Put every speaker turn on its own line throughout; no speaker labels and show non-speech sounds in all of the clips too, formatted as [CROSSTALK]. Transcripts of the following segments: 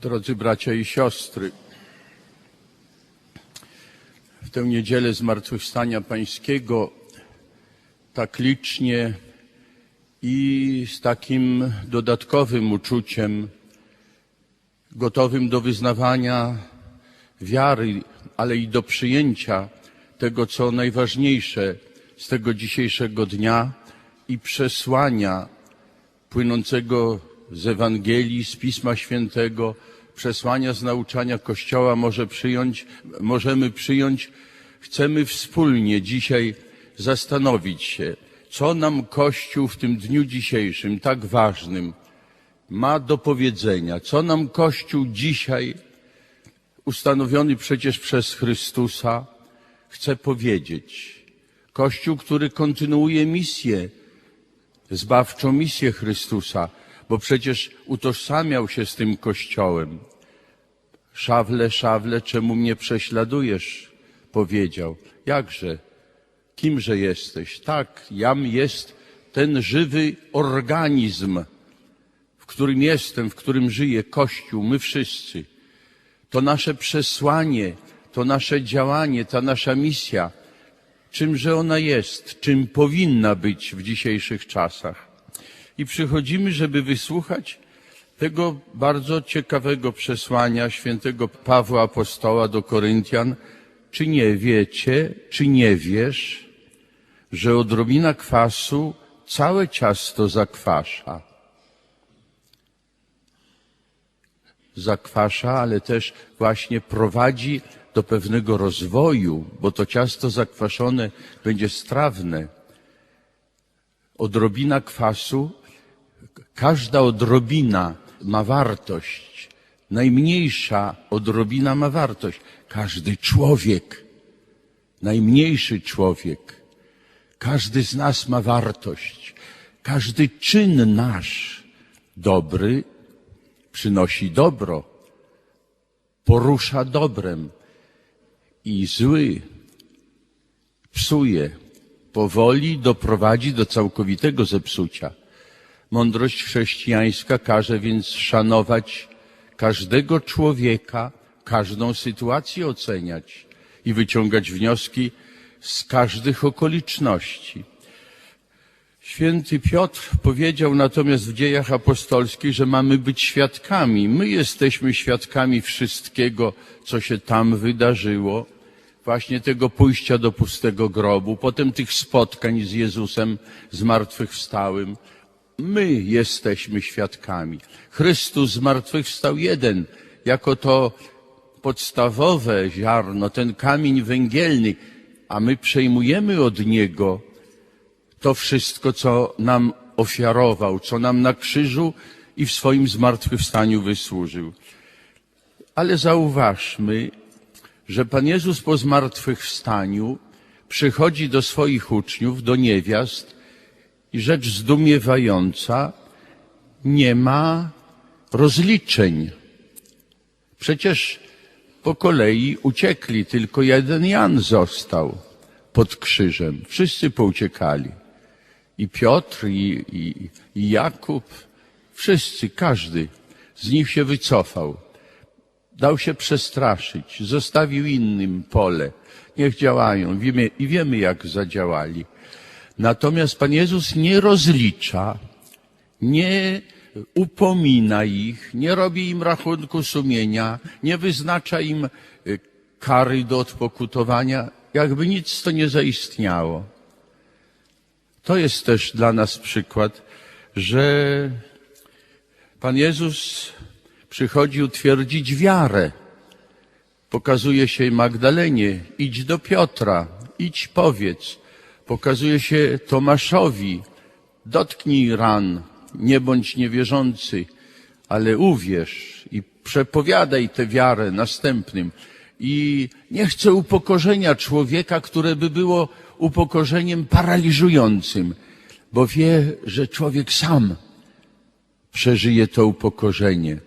Drodzy bracia i siostry, w tę niedzielę Zmartwychwstania Pańskiego tak licznie i z takim dodatkowym uczuciem, gotowym do wyznawania wiary, ale i do przyjęcia tego, co najważniejsze z tego dzisiejszego dnia i przesłania płynącego z Ewangelii, z Pisma Świętego, przesłania z nauczania Kościoła może przyjąć, możemy przyjąć. Chcemy wspólnie dzisiaj zastanowić się, co nam Kościół w tym dniu dzisiejszym, tak ważnym, ma do powiedzenia, co nam Kościół dzisiaj, ustanowiony przecież przez Chrystusa, chce powiedzieć. Kościół, który kontynuuje misję, zbawczą misję Chrystusa, bo przecież utożsamiał się z tym Kościołem. Szawle, szawle, czemu mnie prześladujesz? Powiedział. Jakże? Kimże jesteś? Tak, jam jest ten żywy organizm, w którym jestem, w którym żyje Kościół, my wszyscy. To nasze przesłanie, to nasze działanie, ta nasza misja, czymże ona jest, czym powinna być w dzisiejszych czasach. I przychodzimy, żeby wysłuchać tego bardzo ciekawego przesłania świętego Pawła Apostoła do Koryntian. Czy nie wiecie, czy nie wiesz, że odrobina kwasu całe ciasto zakwasza? Zakwasza, ale też właśnie prowadzi do pewnego rozwoju, bo to ciasto zakwaszone będzie strawne. Odrobina kwasu, każda odrobina ma wartość. Najmniejsza odrobina ma wartość. Każdy człowiek, najmniejszy człowiek, każdy z nas ma wartość. Każdy czyn nasz dobry przynosi dobro, porusza dobrem i zły psuje, powoli doprowadzi do całkowitego zepsucia. Mądrość chrześcijańska każe więc szanować każdego człowieka, każdą sytuację oceniać i wyciągać wnioski z każdych okoliczności. Święty Piotr powiedział natomiast w dziejach apostolskich, że mamy być świadkami. My jesteśmy świadkami wszystkiego, co się tam wydarzyło, właśnie tego pójścia do pustego grobu, potem tych spotkań z Jezusem zmartwychwstałym. My jesteśmy świadkami. Chrystus zmartwychwstał jeden, jako to podstawowe ziarno, ten kamień węgielny, a my przejmujemy od Niego to wszystko, co nam ofiarował, co nam na krzyżu i w swoim zmartwychwstaniu wysłużył. Ale zauważmy, że Pan Jezus po zmartwychwstaniu przychodzi do swoich uczniów, do niewiast i rzecz zdumiewająca, nie ma rozliczeń. Przecież po kolei uciekli, tylko jeden Jan został pod krzyżem. Wszyscy pouciekali. I Piotr, i, i, i Jakub, wszyscy, każdy z nich się wycofał. Dał się przestraszyć, zostawił innym pole. Niech działają wiemy, i wiemy, jak zadziałali. Natomiast Pan Jezus nie rozlicza, nie upomina ich, nie robi im rachunku sumienia, nie wyznacza im y, kary do odpokutowania, jakby nic to nie zaistniało. To jest też dla nas przykład, że Pan Jezus przychodzi utwierdzić wiarę. Pokazuje się Magdalenie, idź do Piotra, idź powiedz. Pokazuje się Tomaszowi, dotknij ran, nie bądź niewierzący, ale uwierz i przepowiadaj tę wiarę następnym. I nie chcę upokorzenia człowieka, które by było upokorzeniem paraliżującym, bo wie, że człowiek sam przeżyje to upokorzenie.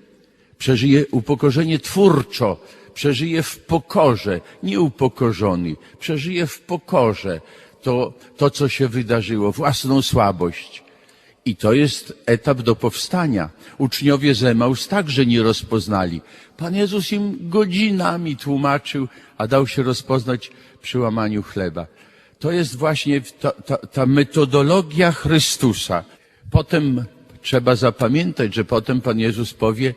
Przeżyje upokorzenie twórczo, przeżyje w pokorze, nie upokorzony, przeżyje w pokorze to, to co się wydarzyło, własną słabość I to jest etap do powstania. Uczniowie z Emaus także nie rozpoznali. Pan Jezus im godzinami tłumaczył, a dał się rozpoznać przy łamaniu chleba. To jest właśnie ta, ta, ta metodologia Chrystusa. Potem trzeba zapamiętać, że potem Pan Jezus powie,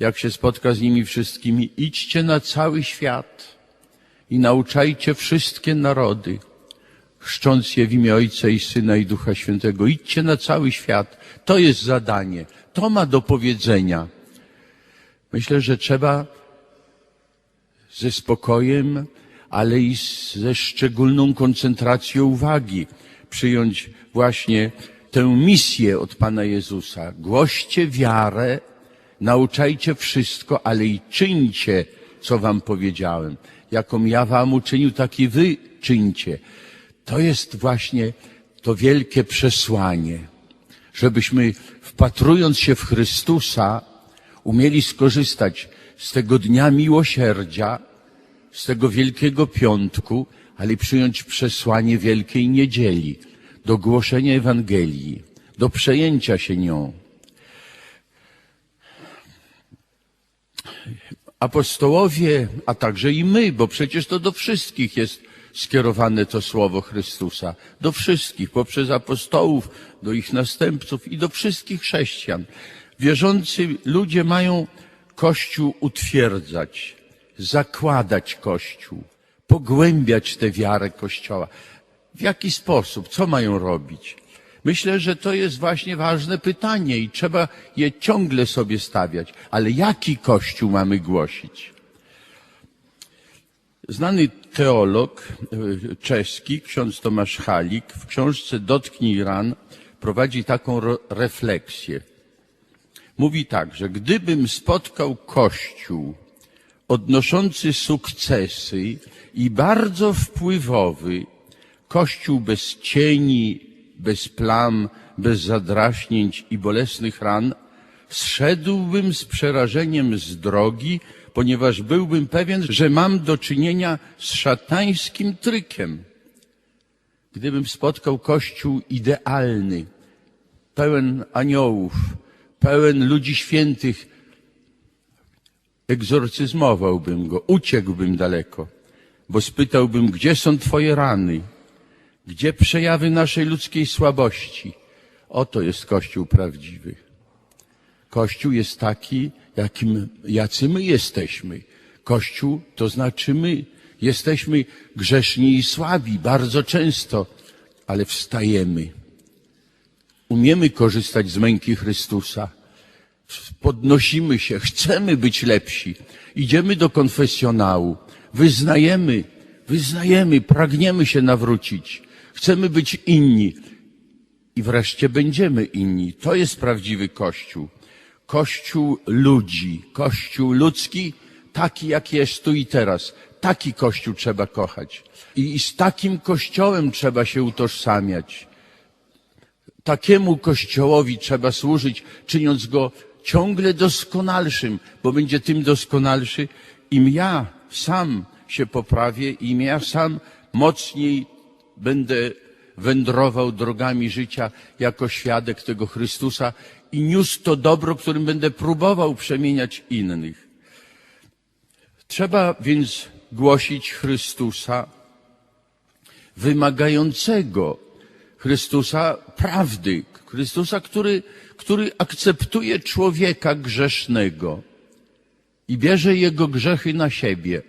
jak się spotka z nimi wszystkimi, idźcie na cały świat i nauczajcie wszystkie narody, chrzcząc je w imię Ojca i Syna i Ducha Świętego. Idźcie na cały świat. To jest zadanie. To ma do powiedzenia. Myślę, że trzeba ze spokojem, ale i ze szczególną koncentracją uwagi przyjąć właśnie tę misję od Pana Jezusa. Głoście wiarę, nauczajcie wszystko, ale i czyńcie, co wam powiedziałem. Jaką ja wam uczynił, tak i wy czyńcie. To jest właśnie to wielkie przesłanie, żebyśmy wpatrując się w Chrystusa, umieli skorzystać z tego dnia miłosierdzia, z tego wielkiego piątku, ale przyjąć przesłanie wielkiej niedzieli, do głoszenia Ewangelii, do przejęcia się nią. Apostołowie, a także i my, bo przecież to do wszystkich jest skierowane to słowo Chrystusa, do wszystkich, poprzez apostołów, do ich następców i do wszystkich chrześcijan. Wierzący ludzie mają Kościół utwierdzać, zakładać Kościół, pogłębiać tę wiarę Kościoła. W jaki sposób? Co mają robić? Myślę, że to jest właśnie ważne pytanie i trzeba je ciągle sobie stawiać. Ale jaki Kościół mamy głosić? Znany teolog e, czeski, ksiądz Tomasz Halik, w książce Dotknij ran prowadzi taką refleksję. Mówi tak, że gdybym spotkał Kościół odnoszący sukcesy i bardzo wpływowy, Kościół bez cieni, bez plam, bez zadraśnięć i bolesnych ran, zszedłbym z przerażeniem z drogi, ponieważ byłbym pewien, że mam do czynienia z szatańskim trykiem. Gdybym spotkał Kościół idealny, pełen aniołów, pełen ludzi świętych, egzorcyzmowałbym go, uciekłbym daleko, bo spytałbym, gdzie są Twoje rany, gdzie przejawy naszej ludzkiej słabości. Oto jest Kościół prawdziwy. Kościół jest taki, jakim, jacy my jesteśmy. Kościół to znaczy my. Jesteśmy grzeszni i słabi bardzo często, ale wstajemy. Umiemy korzystać z męki Chrystusa. Podnosimy się, chcemy być lepsi. Idziemy do konfesjonału, wyznajemy, wyznajemy, pragniemy się nawrócić. Chcemy być inni. I wreszcie będziemy inni. To jest prawdziwy Kościół. Kościół ludzi, Kościół ludzki, taki jak jest tu i teraz. Taki Kościół trzeba kochać. I z takim Kościołem trzeba się utożsamiać. Takiemu Kościołowi trzeba służyć, czyniąc go ciągle doskonalszym, bo będzie tym doskonalszy, im ja sam się poprawię, im ja sam mocniej będę wędrował drogami życia jako świadek tego Chrystusa i niósł to dobro, którym będę próbował przemieniać innych. Trzeba więc głosić Chrystusa wymagającego Chrystusa prawdy, Chrystusa, który, który akceptuje człowieka grzesznego i bierze jego grzechy na siebie.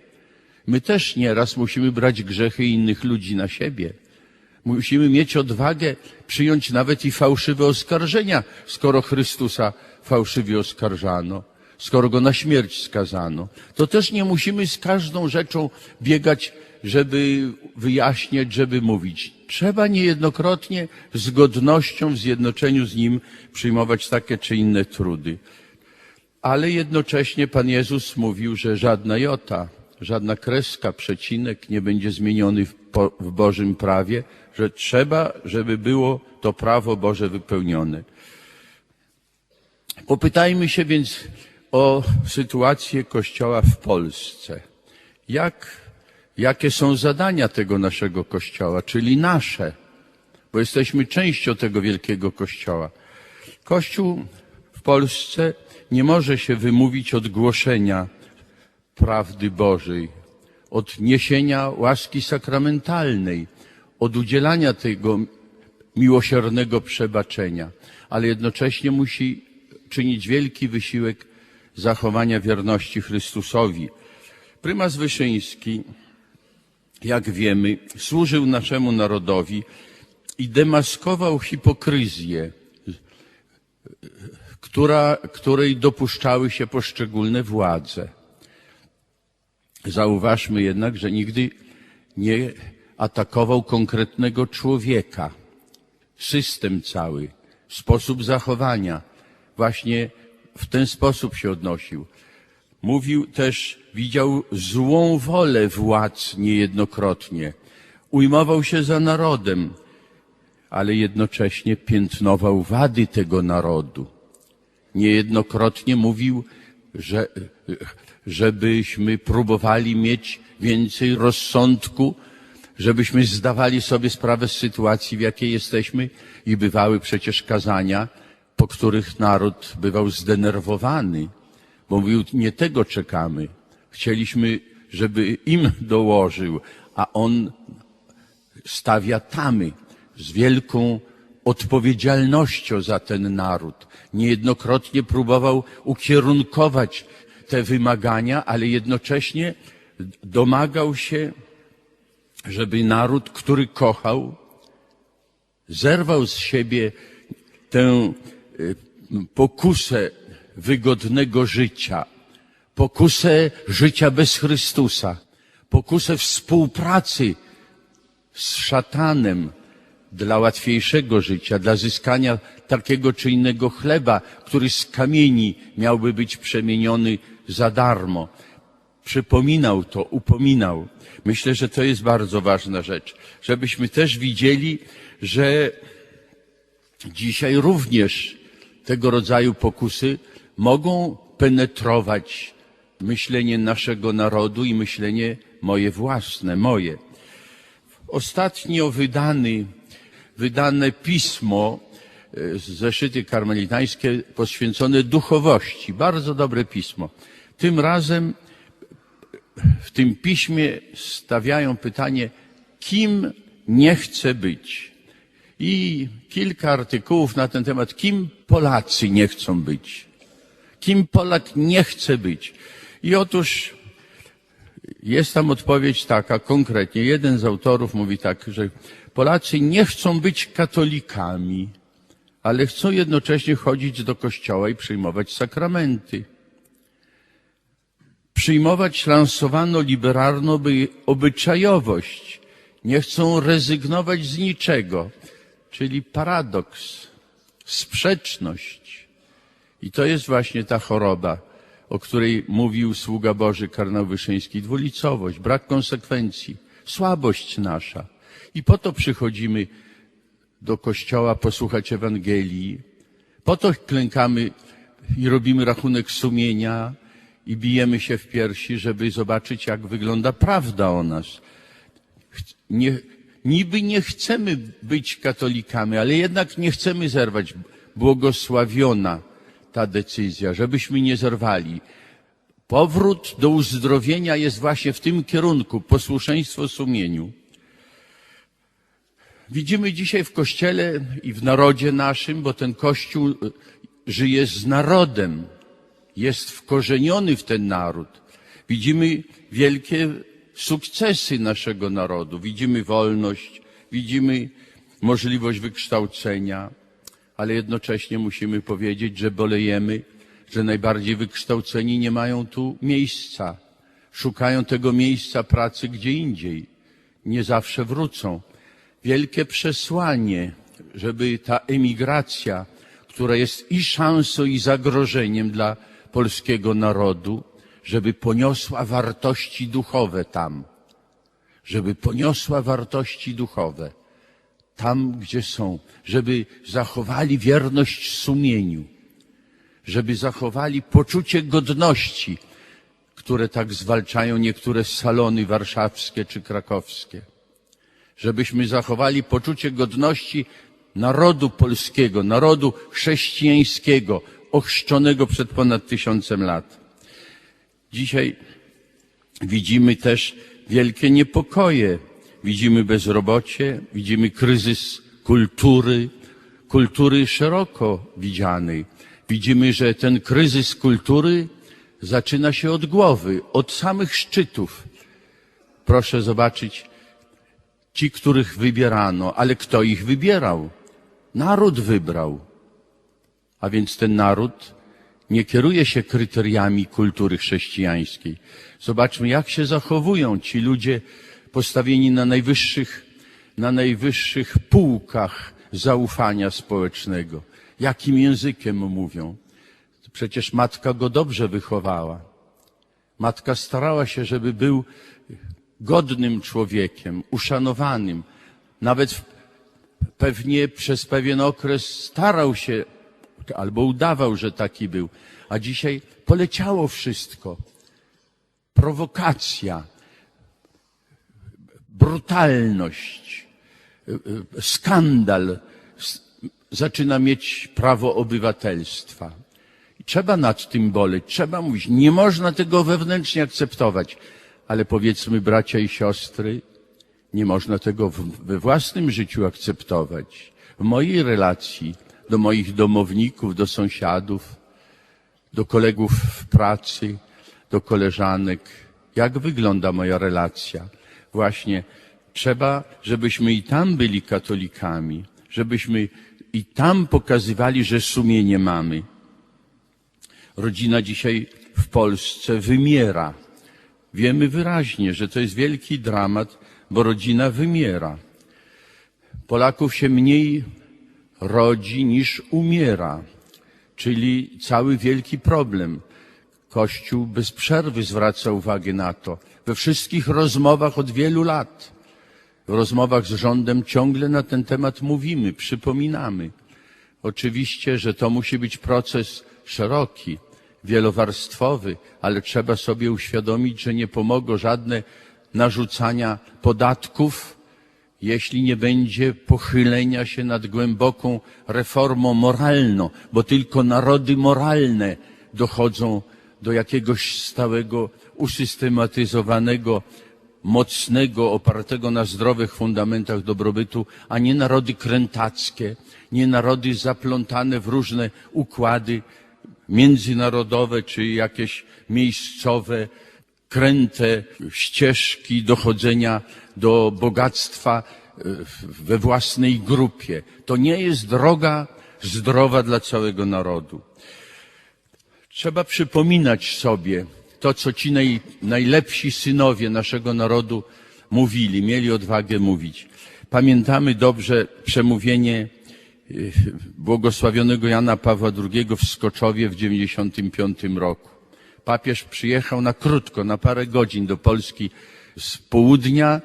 My też nieraz musimy brać grzechy innych ludzi na siebie. Musimy mieć odwagę przyjąć nawet i fałszywe oskarżenia, skoro Chrystusa fałszywie oskarżano, skoro go na śmierć skazano. To też nie musimy z każdą rzeczą biegać, żeby wyjaśniać, żeby mówić. Trzeba niejednokrotnie z godnością w zjednoczeniu z Nim przyjmować takie czy inne trudy. Ale jednocześnie Pan Jezus mówił, że żadna jota, żadna kreska, przecinek nie będzie zmieniony w, w Bożym prawie, że trzeba, żeby było to prawo Boże wypełnione. Popytajmy się więc o sytuację Kościoła w Polsce. Jak, jakie są zadania tego naszego Kościoła, czyli nasze, bo jesteśmy częścią tego wielkiego Kościoła. Kościół w Polsce nie może się wymówić od głoszenia prawdy Bożej, od niesienia łaski sakramentalnej, od udzielania tego miłosiernego przebaczenia, ale jednocześnie musi czynić wielki wysiłek zachowania wierności Chrystusowi. Prymas Wyszyński, jak wiemy, służył naszemu narodowi i demaskował hipokryzję, która, której dopuszczały się poszczególne władze. Zauważmy jednak, że nigdy nie atakował konkretnego człowieka. System cały, sposób zachowania, właśnie w ten sposób się odnosił. Mówił też, widział złą wolę władz niejednokrotnie. Ujmował się za narodem, ale jednocześnie piętnował wady tego narodu. Niejednokrotnie mówił, że, żebyśmy próbowali mieć więcej rozsądku, żebyśmy zdawali sobie sprawę z sytuacji, w jakiej jesteśmy i bywały przecież kazania, po których naród bywał zdenerwowany, bo mówił, nie tego czekamy. Chcieliśmy, żeby im [LAUGHS] dołożył, a on stawia tamy z wielką odpowiedzialnością za ten naród. Niejednokrotnie próbował ukierunkować te wymagania, ale jednocześnie domagał się, żeby naród, który kochał, zerwał z siebie tę y, pokusę wygodnego życia, pokusę życia bez Chrystusa, pokusę współpracy z szatanem dla łatwiejszego życia, dla zyskania takiego czy innego chleba, który z kamieni miałby być przemieniony za darmo. Przypominał to, upominał. Myślę, że to jest bardzo ważna rzecz, żebyśmy też widzieli, że dzisiaj również tego rodzaju pokusy mogą penetrować myślenie naszego narodu i myślenie moje własne, moje. Ostatnio wydany, wydane pismo, e, zeszyty karmelitańskie poświęcone duchowości. Bardzo dobre pismo. Tym razem w tym piśmie stawiają pytanie, kim nie chce być. I kilka artykułów na ten temat, kim Polacy nie chcą być. Kim Polak nie chce być. I otóż jest tam odpowiedź taka konkretnie. Jeden z autorów mówi tak, że Polacy nie chcą być katolikami, ale chcą jednocześnie chodzić do kościoła i przyjmować sakramenty. Przyjmować lansowano liberalną by obyczajowość. Nie chcą rezygnować z niczego, czyli paradoks, sprzeczność. I to jest właśnie ta choroba, o której mówił sługa Boży Karnał Wyszyński. Dwulicowość, brak konsekwencji, słabość nasza. I po to przychodzimy do kościoła posłuchać Ewangelii. Po to klękamy i robimy rachunek sumienia i bijemy się w piersi, żeby zobaczyć, jak wygląda prawda o nas. Nie, niby nie chcemy być katolikami, ale jednak nie chcemy zerwać. Błogosławiona ta decyzja, żebyśmy nie zerwali. Powrót do uzdrowienia jest właśnie w tym kierunku, posłuszeństwo sumieniu. Widzimy dzisiaj w Kościele i w narodzie naszym, bo ten Kościół y, żyje z narodem, jest wkorzeniony w ten naród. Widzimy wielkie sukcesy naszego narodu, widzimy wolność, widzimy możliwość wykształcenia, ale jednocześnie musimy powiedzieć, że bolejemy, że najbardziej wykształceni nie mają tu miejsca. Szukają tego miejsca pracy gdzie indziej. Nie zawsze wrócą. Wielkie przesłanie, żeby ta emigracja, która jest i szansą, i zagrożeniem dla polskiego narodu, żeby poniosła wartości duchowe tam. Żeby poniosła wartości duchowe tam, gdzie są, żeby zachowali wierność sumieniu, żeby zachowali poczucie godności, które tak zwalczają niektóre salony warszawskie czy krakowskie. Żebyśmy zachowali poczucie godności narodu polskiego, narodu chrześcijańskiego, ochrzczonego przed ponad tysiącem lat. Dzisiaj widzimy też wielkie niepokoje. Widzimy bezrobocie, widzimy kryzys kultury, kultury szeroko widzianej. Widzimy, że ten kryzys kultury zaczyna się od głowy, od samych szczytów. Proszę zobaczyć, ci, których wybierano, ale kto ich wybierał? Naród wybrał. A więc ten naród nie kieruje się kryteriami kultury chrześcijańskiej. Zobaczmy, jak się zachowują ci ludzie postawieni na najwyższych, na najwyższych półkach zaufania społecznego. Jakim językiem mówią? Przecież matka go dobrze wychowała. Matka starała się, żeby był godnym człowiekiem, uszanowanym. Nawet pewnie przez pewien okres starał się albo udawał, że taki był. A dzisiaj poleciało wszystko. Prowokacja, brutalność, y, y, skandal zaczyna mieć prawo obywatelstwa. I trzeba nad tym boleć, trzeba mówić. Nie można tego wewnętrznie akceptować. Ale powiedzmy, bracia i siostry, nie można tego w, we własnym życiu akceptować. W mojej relacji do moich domowników, do sąsiadów, do kolegów w pracy, do koleżanek. Jak wygląda moja relacja? Właśnie trzeba, żebyśmy i tam byli katolikami, żebyśmy i tam pokazywali, że sumienie mamy. Rodzina dzisiaj w Polsce wymiera. Wiemy wyraźnie, że to jest wielki dramat, bo rodzina wymiera. Polaków się mniej rodzi niż umiera, czyli cały wielki problem. Kościół bez przerwy zwraca uwagę na to. We wszystkich rozmowach od wielu lat, w rozmowach z rządem ciągle na ten temat mówimy, przypominamy. Oczywiście, że to musi być proces szeroki, wielowarstwowy, ale trzeba sobie uświadomić, że nie pomogą żadne narzucania podatków, jeśli nie będzie pochylenia się nad głęboką reformą moralną, bo tylko narody moralne dochodzą do jakiegoś stałego, usystematyzowanego, mocnego, opartego na zdrowych fundamentach dobrobytu, a nie narody krętackie, nie narody zaplątane w różne układy międzynarodowe czy jakieś miejscowe, kręte ścieżki dochodzenia do bogactwa e, we własnej grupie. To nie jest droga zdrowa dla całego narodu. Trzeba przypominać sobie to, co ci naj, najlepsi synowie naszego narodu mówili, mieli odwagę mówić. Pamiętamy dobrze przemówienie y, błogosławionego Jana Pawła II w Skoczowie w 95 roku. Papież przyjechał na krótko, na parę godzin do Polski z południa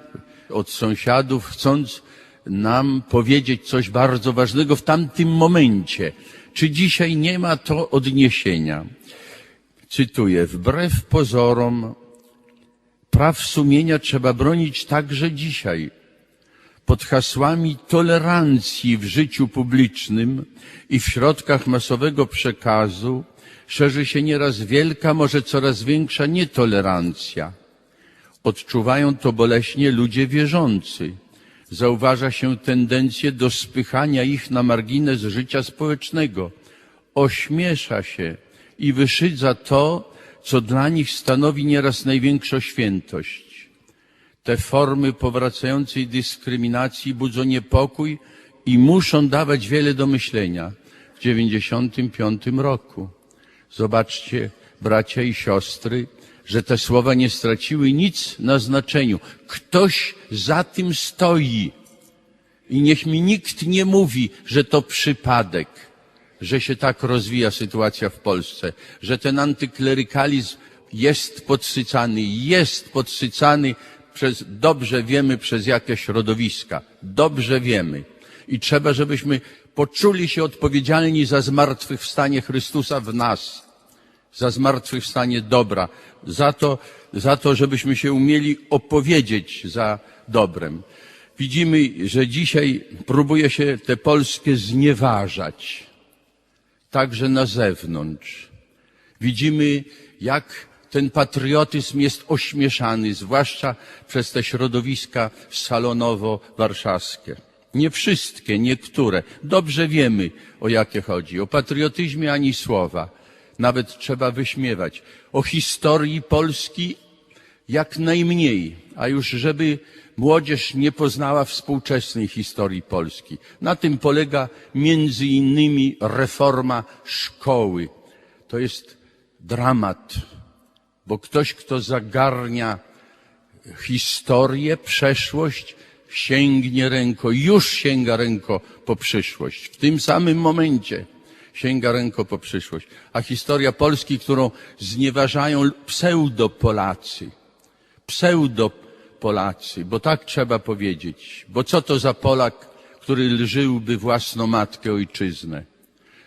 od sąsiadów, chcąc nam powiedzieć coś bardzo ważnego w tamtym momencie. Czy dzisiaj nie ma to odniesienia? Cytuję, wbrew pozorom praw sumienia trzeba bronić także dzisiaj. Pod hasłami tolerancji w życiu publicznym i w środkach masowego przekazu szerzy się nieraz wielka, może coraz większa nietolerancja. Odczuwają to boleśnie ludzie wierzący. Zauważa się tendencję do spychania ich na margines życia społecznego. Ośmiesza się i wyszydza to, co dla nich stanowi nieraz największą świętość. Te formy powracającej dyskryminacji budzą niepokój i muszą dawać wiele do myślenia. W 95 roku. Zobaczcie, bracia i siostry, że te słowa nie straciły nic na znaczeniu. Ktoś za tym stoi. I niech mi nikt nie mówi, że to przypadek, że się tak rozwija sytuacja w Polsce, że ten antyklerykalizm jest podsycany, jest podsycany przez, dobrze wiemy, przez jakie środowiska. Dobrze wiemy. I trzeba, żebyśmy poczuli się odpowiedzialni za zmartwychwstanie Chrystusa w nas za zmartwychwstanie dobra, za to, za to, żebyśmy się umieli opowiedzieć za dobrem. Widzimy, że dzisiaj próbuje się tę Polskę znieważać, także na zewnątrz. Widzimy, jak ten patriotyzm jest ośmieszany, zwłaszcza przez te środowiska salonowo-warszawskie. Nie wszystkie, niektóre. Dobrze wiemy, o jakie chodzi. O patriotyzmie ani słowa. Nawet trzeba wyśmiewać. O historii Polski jak najmniej, a już żeby młodzież nie poznała współczesnej historii Polski. Na tym polega między innymi reforma szkoły. To jest dramat, bo ktoś, kto zagarnia historię, przeszłość, sięgnie ręko, już sięga ręko po przyszłość. W tym samym momencie sięga ręko po przyszłość. A historia Polski, którą znieważają pseudo-Polacy, pseudo-Polacy, bo tak trzeba powiedzieć. Bo co to za Polak, który lżyłby własną matkę, ojczyznę?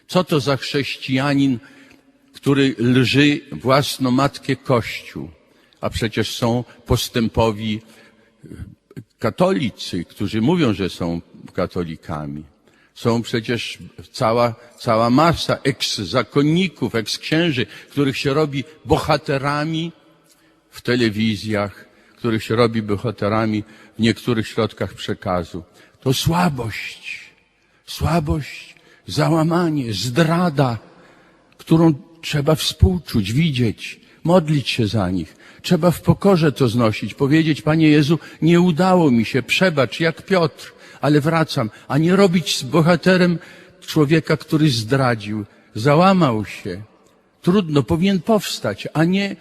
Co to za chrześcijanin, który lży własną matkę Kościół? A przecież są postępowi katolicy, którzy mówią, że są katolikami. Są przecież cała, cała masa eks-zakonników, eks-księży, których się robi bohaterami w telewizjach, których się robi bohaterami w niektórych środkach przekazu. To słabość, słabość, załamanie, zdrada, którą trzeba współczuć, widzieć, modlić się za nich. Trzeba w pokorze to znosić, powiedzieć, Panie Jezu, nie udało mi się, przebacz, jak Piotr, ale wracam, a nie robić z bohaterem człowieka, który zdradził, załamał się. Trudno, powinien powstać, a nie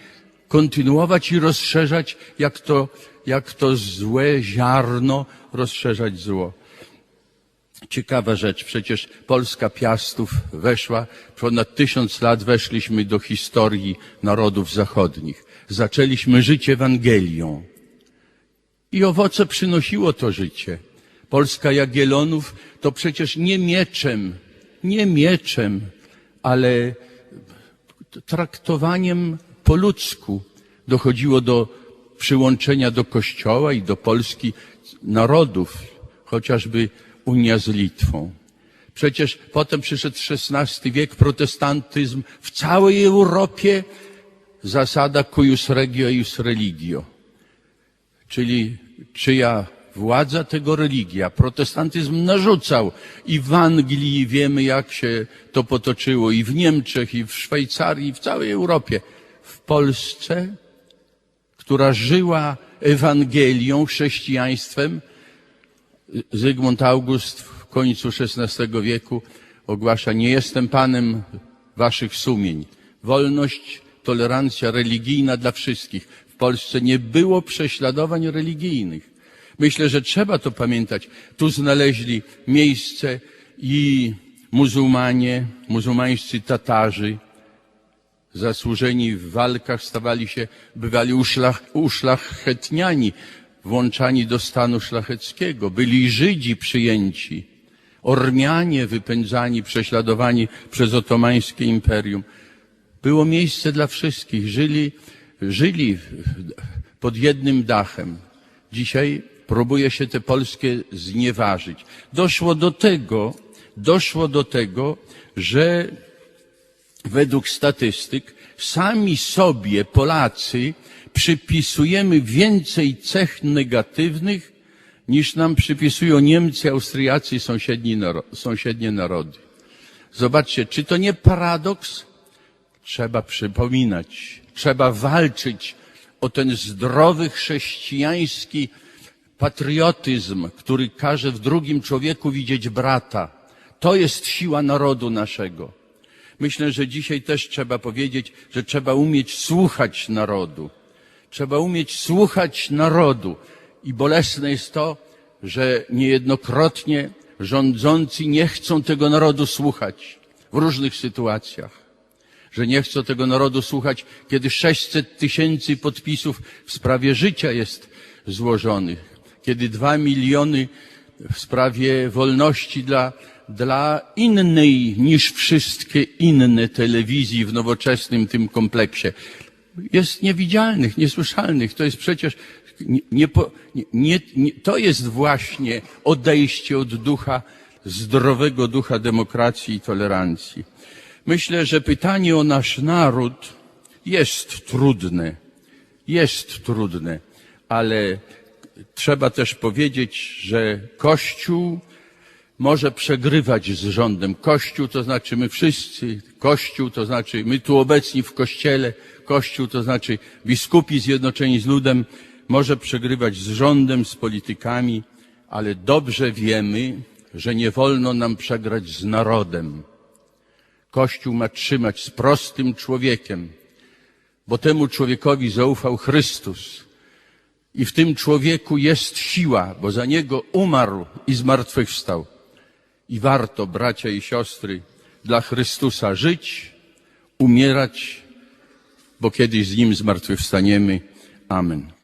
kontynuować i rozszerzać, jak to, jak to złe ziarno rozszerzać zło. Ciekawa rzecz, przecież Polska Piastów weszła, ponad tysiąc lat weszliśmy do historii narodów zachodnich. Zaczęliśmy żyć Ewangelią. I owoce przynosiło to życie. Polska Jagiellonów to przecież nie mieczem, nie mieczem, ale traktowaniem po ludzku dochodziło do przyłączenia do Kościoła i do Polski narodów, chociażby Unia z Litwą. Przecież potem przyszedł XVI wiek, protestantyzm w całej Europie, zasada cuius regio ius religio. Czyli czyja władza, tego religia. Protestantyzm narzucał i w Anglii wiemy, jak się to potoczyło, i w Niemczech, i w Szwajcarii, i w całej Europie. W Polsce, która żyła Ewangelią, chrześcijaństwem, Zygmunt August w końcu XVI wieku ogłasza, nie jestem panem waszych sumień. Wolność, tolerancja religijna dla wszystkich. W Polsce nie było prześladowań religijnych. Myślę, że trzeba to pamiętać. Tu znaleźli miejsce i muzułmanie, muzułmańscy Tatarzy, zasłużeni w walkach, stawali się, bywali uszlach, uszlachetniani, włączani do stanu szlacheckiego. Byli Żydzi przyjęci, Ormianie wypędzani, prześladowani przez otomańskie imperium. Było miejsce dla wszystkich. Żyli, żyli pod jednym dachem. Dzisiaj próbuje się tę Polskę znieważyć. Doszło do tego, doszło do tego, że według statystyk sami sobie Polacy przypisujemy więcej cech negatywnych niż nam przypisują Niemcy, Austriacy i sąsiedni naro- sąsiednie narody. Zobaczcie, czy to nie paradoks? Trzeba przypominać, trzeba walczyć o ten zdrowy chrześcijański patriotyzm, który każe w drugim człowieku widzieć brata. To jest siła narodu naszego. Myślę, że dzisiaj też trzeba powiedzieć, że trzeba umieć słuchać narodu. Trzeba umieć słuchać narodu. I bolesne jest to, że niejednokrotnie rządzący nie chcą tego narodu słuchać w różnych sytuacjach. Że nie chcą tego narodu słuchać, kiedy 600 tysięcy podpisów w sprawie życia jest złożonych, kiedy dwa miliony w sprawie wolności dla, dla innej niż wszystkie inne telewizji w nowoczesnym tym kompleksie jest niewidzialnych, niesłyszalnych. To jest przecież nie, nie, nie, nie, to jest właśnie odejście od ducha, zdrowego ducha demokracji i tolerancji. Myślę, że pytanie o nasz naród jest trudne. Jest trudne, ale trzeba też powiedzieć, że Kościół może przegrywać z rządem. Kościół to znaczy my wszyscy, Kościół to znaczy my tu obecni w Kościele, Kościół to znaczy biskupi zjednoczeni z ludem, może przegrywać z rządem, z politykami, ale dobrze wiemy, że nie wolno nam przegrać z narodem. Kościół ma trzymać z prostym człowiekiem, bo temu człowiekowi zaufał Chrystus. I w tym człowieku jest siła, bo za niego umarł i zmartwychwstał. I warto, bracia i siostry, dla Chrystusa żyć, umierać, bo kiedyś z Nim zmartwychwstaniemy. Amen.